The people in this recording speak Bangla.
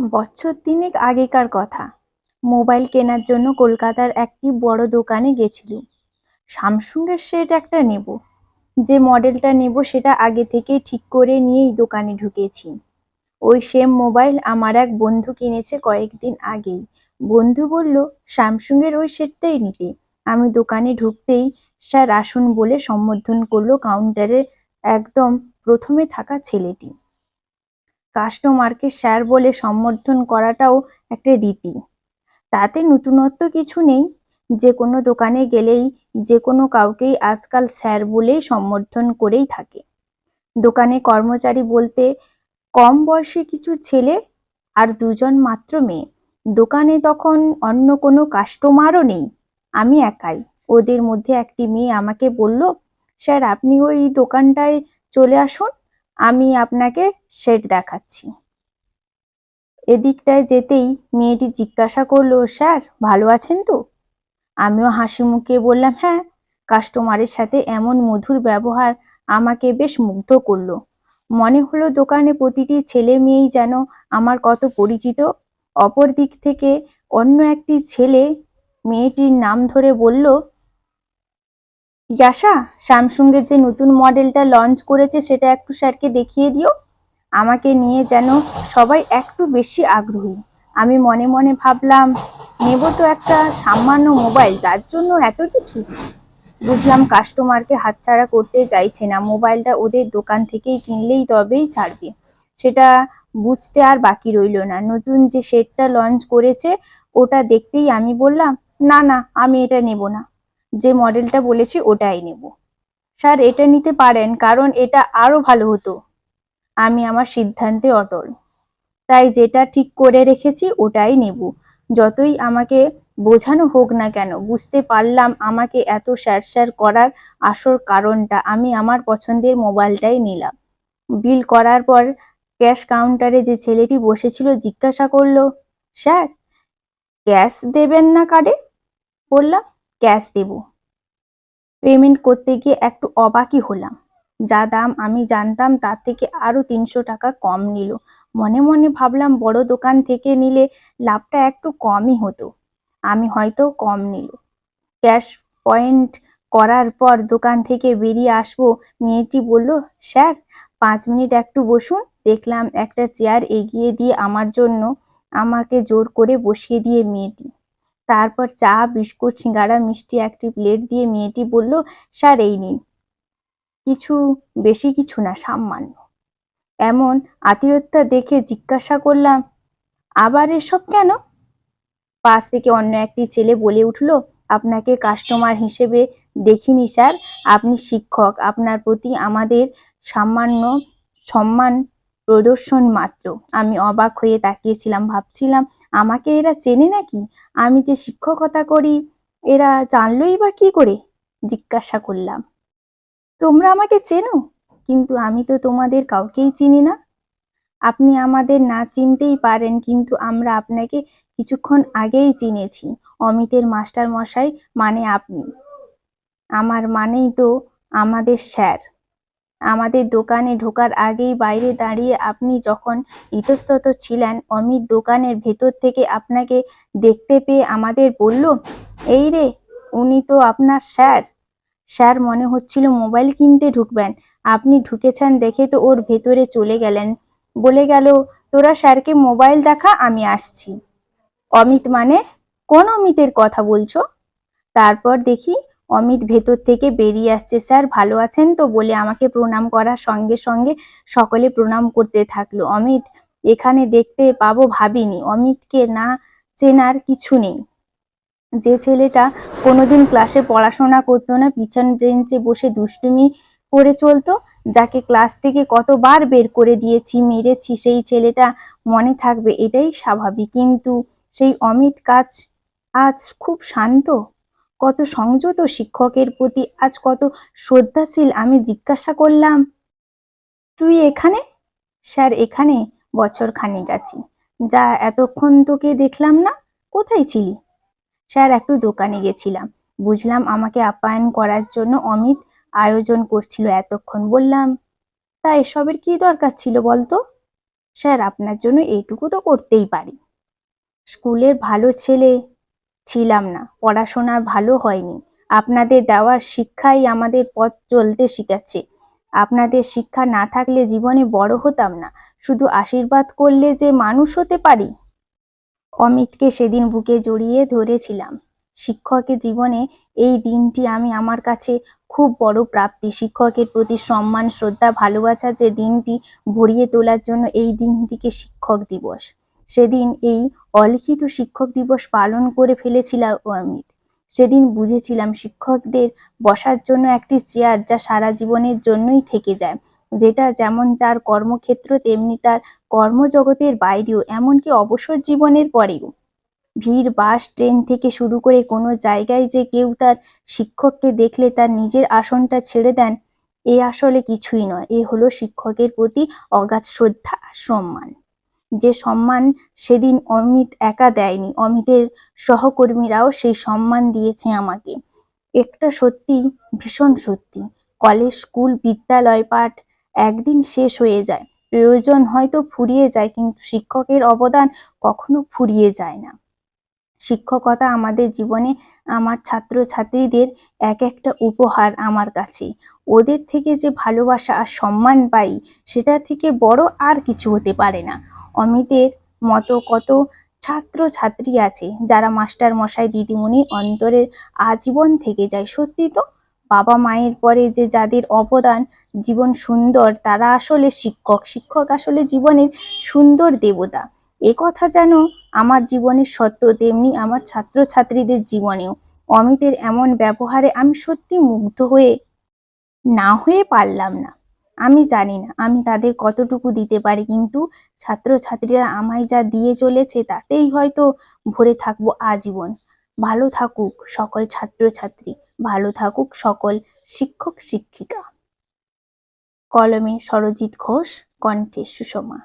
বছর তিনেক আগেকার কথা। মোবাইল কেনার জন্য কলকাতার একটি বড় দোকানে গেছিলুম স্যামসুংয়ের সেট একটা নেব। যে মডেলটা নেব সেটা আগে থেকেই ঠিক করে নিয়েই দোকানে ঢুকেছি। ওই সেম মোবাইল আমার এক বন্ধু কিনেছে কয়েকদিন আগেই। বন্ধু বলল, স্যামসুংয়ের ওই সেটটাই নিতে। আমি দোকানে ঢুকতেই স্যার আসুন বলে সম্বোধন করল কাউন্টারে একদম প্রথমে থাকা ছেলেটি। কাস্টমারকে স্যার বলে সম্বোধন করাটাও একটা রীতি। তাতে নতুনত্ব কিছু নেই। যে কোনো দোকানে গেলেই যে কোনো কাউকেই আজকাল স্যার বলেই সম্বোধন করেই থাকে। দোকানে কর্মচারী বলতে কম বয়সী কিছু ছেলে আর দুজন মাত্র মেয়ে। দোকানে তখন অন্য কোনো কাস্টমারও নেই। আমি একাই। ওদের মধ্যে একটি মেয়ে আমাকে বলল স্যার আপনি ওই দোকানটায় চলে আসুন। আমি আপনাকে সেট দেখাচ্ছি। এদিকটায় যেতেই মেয়েটি জিজ্ঞাসা করল, স্যার, ভালো আছেন তো? আমিও হাসি মুখে বললাম হ্যাঁ কাস্টমারের সাথে এমন মধুর ব্যবহার আমাকে বেশ মুগ্ধ করল। মনে হলো দোকানে প্রতিটি ছেলে মেয়েই যেন আমার কত পরিচিত। অপর দিক থেকে অন্য একটি ছেলে মেয়েটির নাম ধরে বলল ইয়াশা, স্যামসুংয়ের যে নতুন মডেলটা লঞ্চ করেছে সেটা একটু স্যারকে দেখিয়ে দিও। আমাকে নিয়ে যেন সবাই একটু বেশি আগ্রহী। আমি মনে মনে ভাবলাম, নেব তো একটা সামান্য মোবাইল তার জন্য এত কিছু। বুঝলাম কাস্টমারকে হাতছাড়া করতে চাইছে না মোবাইলটা ওদের দোকান থেকেই কিনলেই তবেই ছাড়বে। সেটা বুঝতে আর বাকি রইল না। নতুন যে সেটটা লঞ্চ করেছে, ওটা দেখতেই আমি বললাম, না না, আমি এটা নেব না। যে মডেলটা বলেছি ওটাই নেব। স্যার, এটা নিতে পারেন, কারণ এটা আরও ভালো হতো। আমি আমার সিদ্ধান্তে অটল। তাই যেটা ঠিক করে রেখেছি ওটাই নেব। যতই আমাকে বোঝানো হোক না কেন, বুঝতে পারলাম আমাকে এত স্যার স্যার করার আসল কারণটা, আমি আমার পছন্দের মোবাইলটাই নিলাম। বিল করার পর ক্যাশ কাউন্টারে যে ছেলেটি বসেছিল জিজ্ঞাসা করল, স্যার, ক্যাশ দেবেন না কার্ডে? বললাম, ক্যাশ দেব। পেমেন্ট করতে গিয়ে একটু অবাকই হলাম। যা দাম আমি জানতাম তার থেকে আরও তিনশো টাকা কম নিল। মনে মনে ভাবলাম বড় দোকান থেকে নিলে লাভটা একটু কমই হতো। আমি হয়তো কম নিল। ক্যাশ পয়েন্ট করার পর দোকান থেকে বেরিয়ে আসব, মেয়েটি বলল, স্যার, পাঁচ মিনিট একটু বসুন। দেখলাম একটা চেয়ার এগিয়ে দিয়ে আমার জন্য আমাকে জোর করে বসিয়ে দিয়ে মেয়েটি। তারপর চা, বিস্কুট সিঙ্গাড়া মিষ্টি, একটি প্লেট দিয়ে মেয়েটি বলল, স্যার, এই নিন। কিছু, বেশি কিছু না, সামান্য। এমন আত্মীয়তা দেখে জিজ্ঞাসা করলাম, আবার এসব কেন? পাশ থেকে অন্য একটি ছেলে বলে উঠল, আপনাকে কাস্টমার হিসেবে দেখিনি, স্যার। আপনি শিক্ষক। আপনার প্রতি আমাদের সামান্য সম্মান প্রদর্শন মাত্র। আমি অবাক হয়ে তাকিয়েছিলাম, ভাবছিলাম, আমাকে এরা চেনে নাকি? আমি যে শিক্ষকতা করি, এরা জানলই বা কি করে? জিজ্ঞাসা করলাম। তোমরা আমাকে চেনো? কিন্তু আমি তো তোমাদের কাউকেই চিনি না। আপনি আমাদের না চিনতেই পারেন, কিন্তু আমরা আপনাকে কিছুক্ষণ আগেই চিনেছি। অমিতের মাস্টার মশাই মানে আপনি। আমার মানেই তো আমাদের স্যার। আমাদের দোকানে ঢোকার আগেই বাইরে দাঁড়িয়ে আপনি যখন ইতস্তত ছিলেন, অমিত দোকানের ভেতর থেকে আপনাকে দেখতে পেয়ে আমাদের বলল, এই রে, উনি তো আপনার স্যার। স্যার মনে হচ্ছিল মোবাইল কিনতে ঢুকবেন। আপনি ঢুকেছেন দেখে তো ওর ভেতরে চলে গেলেন। বলে গেল, তোরা স্যারকে মোবাইল দেখা, আমি আসছি। অমিত মানে কোন অমিতের কথা বলছো? তারপর দেখি অমিত ভেতর থেকে বেরিয়ে আসছে, স্যার, ভালো আছেন তো? বলে আমাকে প্রণাম করার সঙ্গে সঙ্গে সকলে প্রণাম করতে থাকল। অমিত, এখানে দেখতে পাবো ভাবিনি। অমিতকে না চেনার কিছু নেই। যে ছেলেটা কোনোদিন ক্লাসে পড়াশোনা করতো না, পিছন বেঞ্চে বসে দুষ্টুমি করে চলতো, যাকে ক্লাস থেকে কতবার বের করে দিয়েছি, মেরেছি, সেই ছেলেটা মনে থাকবে, এটাই স্বাভাবিক। কিন্তু সেই অমিত কাজ, আজ খুব শান্ত। কত সংযত শিক্ষকের প্রতি আজ কত শ্রদ্ধাশীল আমি জিজ্ঞাসা করলাম, তুই এখানে? স্যার, এখানে বছর খানিক আছি। যা এতক্ষণ তোকে দেখলাম না, কোথায় ছিলি? স্যার, একটু দোকানে গেছিলাম। বুঝলাম আমাকে আপ্যায়ন করার জন্য অমিত আয়োজন করছিল এতক্ষণ। বললাম, তা এসবের কি দরকার ছিল বলতো? স্যার, আপনার জন্য এইটুকু তো করতেই পারি। স্কুলের ভালো ছেলে ছিলাম না। পড়াশোনা ভালো হয়নি। আপনাদের দেওয়ার শিক্ষাই আমাদের পথ চলতে শিখাচ্ছে আপনাদের শিক্ষা না থাকলে জীবনে বড় হতাম না। শুধু আশীর্বাদ করলে যে মানুষ হতে পারি। অমিতকে সেদিন বুকে জড়িয়ে ধরেছিলাম। শিক্ষকের জীবনে এই দিনটি আমি আমার কাছে খুব বড় প্রাপ্তি। শিক্ষকের প্রতি সম্মান, শ্রদ্ধা ভালোবাসার যে দিনটি ভরিয়ে তোলার জন্য এই দিনটিকে শিক্ষক দিবস। সেদিন এই অলিখিত শিক্ষক দিবস পালন করে ফেলেছিলাম অমিত সেদিন বুঝেছিলাম শিক্ষকদের বসার জন্য একটি চেয়ার যা সারা জীবনের জন্যই থেকে যায়। যেটা যেমন তার কর্মক্ষেত্র, তেমনি তার কর্মজগতের বাইরেও, এমনকি অবসর জীবনের পরেও। ভিড়, বাস, ট্রেন থেকে শুরু করে কোনো জায়গায় যে কেউ তার শিক্ষককে দেখলে তার নিজের আসনটা ছেড়ে দেন, এ আসলে কিছুই নয়। এ হলো শিক্ষকের প্রতি অগাধ শ্রদ্ধা, সম্মান। যে সম্মান সেদিন অমিত একা দেয়নি। অমিতের সহকর্মীরাও সেই সম্মান দিয়েছে আমাকে। একটা সত্যি, ভীষণ সত্যি, কলেজ, স্কুল, বিদ্যালয় পাঠ একদিন শেষ হয়ে যায়। প্রয়োজন হয়তো ফুরিয়ে যায়, কিন্তু শিক্ষকের অবদান কখনো ফুরিয়ে যায় না। শিক্ষকতা আমাদের জীবনে আমার ছাত্রছাত্রীদের এক একটা উপহার আমার কাছে। ওদের থেকে যে ভালোবাসা আর সম্মান পাই, সেটা থেকে বড় আর কিছু হতে পারে না। অমিতের মতো কত ছাত্রছাত্রী আছে যারা মাস্টার মশাই দিদিমণি অন্তরের আজীবন থেকে যায়। সত্যি তো, বাবা মায়ের পরে যে যাদের অবদান, জীবন সুন্দর, তারা আসলে শিক্ষক। শিক্ষক আসলে জীবনের সুন্দর দেবতা। এ কথা যেন আমার জীবনের সত্য, তেমনি আমার ছাত্রছাত্রীদের জীবনেও। অমিতের এমন ব্যবহারে আমি সত্যি মুগ্ধ হয়ে, না হয়ে পারলাম না। আমি জানি না, আমি তাদের কতটুকু দিতে পারি, কিন্তু ছাত্রছাত্রীরা আমায় যা দিয়ে চলেছে তাতেই হয়তো ভরে থাকব আজীবন। ভালো থাকুক সকল ছাত্রছাত্রী, ভালো থাকুক সকল শিক্ষক শিক্ষিকা কলমে সরজিৎ ঘোষ, কণ্ঠে সুষমা।